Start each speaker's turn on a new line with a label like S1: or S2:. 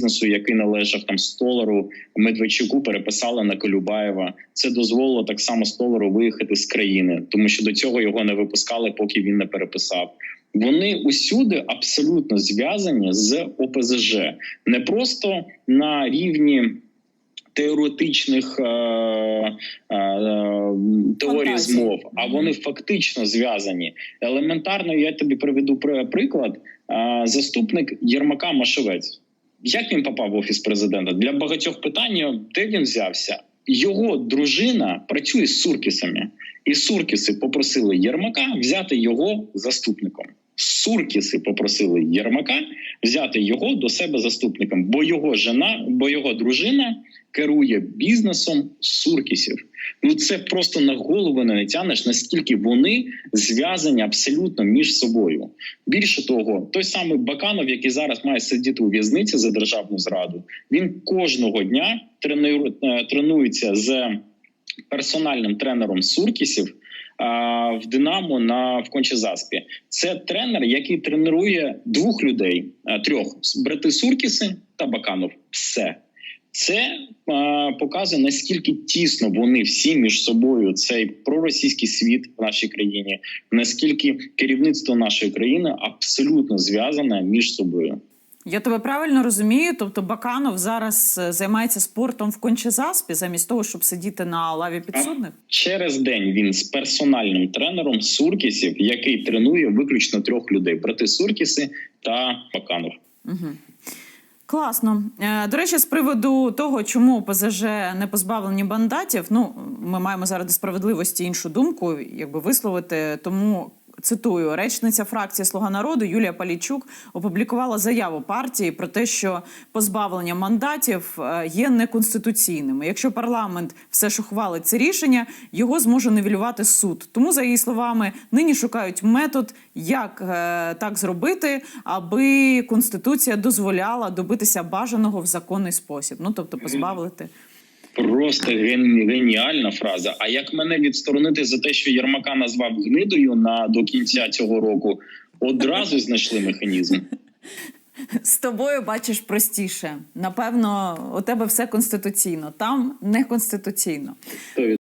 S1: бізнесу, який належав там столару Медведчуку, переписали на Колюбаєва. Це дозволило так само столару виїхати з країни, тому що до цього його не випускали, поки він не переписав. Вони усюди абсолютно зв'язані з ОПЗЖ, не просто на рівні. Теоретичних е, е, теорій змов, а вони фактично зв'язані. Елементарно, я тобі приведу при- приклад. Е, заступник Єрмака Машевець. Як він попав в офіс президента? Для багатьох питань, де він взявся? Його дружина працює з Суркісами, і Суркіси попросили Єрмака взяти його заступником. Суркіси попросили Єрмака взяти його до себе заступником, бо його жена, бо його дружина керує бізнесом Суркісів. Ну це просто на голову не натягнеш, наскільки вони зв'язані абсолютно між собою. Більше того, той самий Баканов, який зараз має сидіти у в'язниці за державну зраду, він кожного дня е, тренується з персональним тренером Суркісів. В Динамо на в Кончезаспі це тренер, який тренує двох людей, трьох брати Суркіси та Баканов. Все це показує наскільки тісно вони всі між собою цей проросійський світ в нашій країні, наскільки керівництво нашої країни абсолютно зв'язане між собою.
S2: Я тебе правильно розумію. Тобто Баканов зараз е, займається спортом в Кончезаспі, замість того, щоб сидіти на лаві підсудних.
S1: Через день він з персональним тренером Суркісів, який тренує виключно трьох людей: брати Суркіси та Баканов.
S2: Угу. Класно. Е, До речі, з приводу того, чому ПЗЖ не позбавлені мандатів, ну ми маємо заради справедливості іншу думку, якби висловити. Тому цитую, речниця фракції Слуга народу Юлія Палійчук опублікувала заяву партії про те, що позбавлення мандатів е, є неконституційними. Якщо парламент все ж ухвалить це рішення, його зможе нивелювати суд. Тому, за її словами, нині шукають метод, як е, так зробити, аби конституція дозволяла добитися бажаного в законний спосіб. Ну тобто позбавити.
S1: Просто гені- геніальна фраза. А як мене відсторонити за те, що Єрмака назвав гнидою на до кінця цього року, одразу знайшли механізм.
S2: З тобою бачиш простіше. Напевно, у тебе все конституційно, там не конституційно.